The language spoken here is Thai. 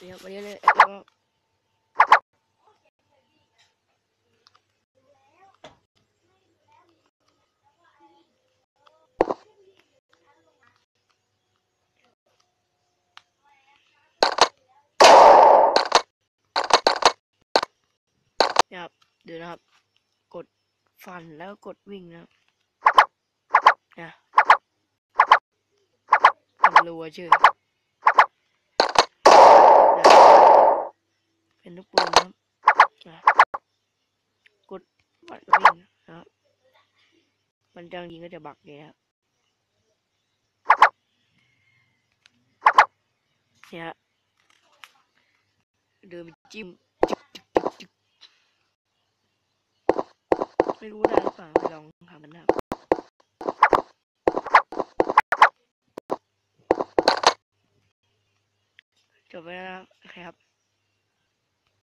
เดี๋ยววันนี้เลยแล้วก็นะครับเดี๋ยวนะครับ กดฟันแล้วกดวิ่งนะนะตำรัวชื่อ เป็น ลูกปืนนะครับกดบัตรก็วิ่งนะครับมันจังยิงก็จะบักเลยครับเนี่ยฮะเดินไปจิ้มจึกจึกจึกจึกไม่รู้ได้หรือเปล่าไปลองทำมันนะครับจบไปแล้วนะครับ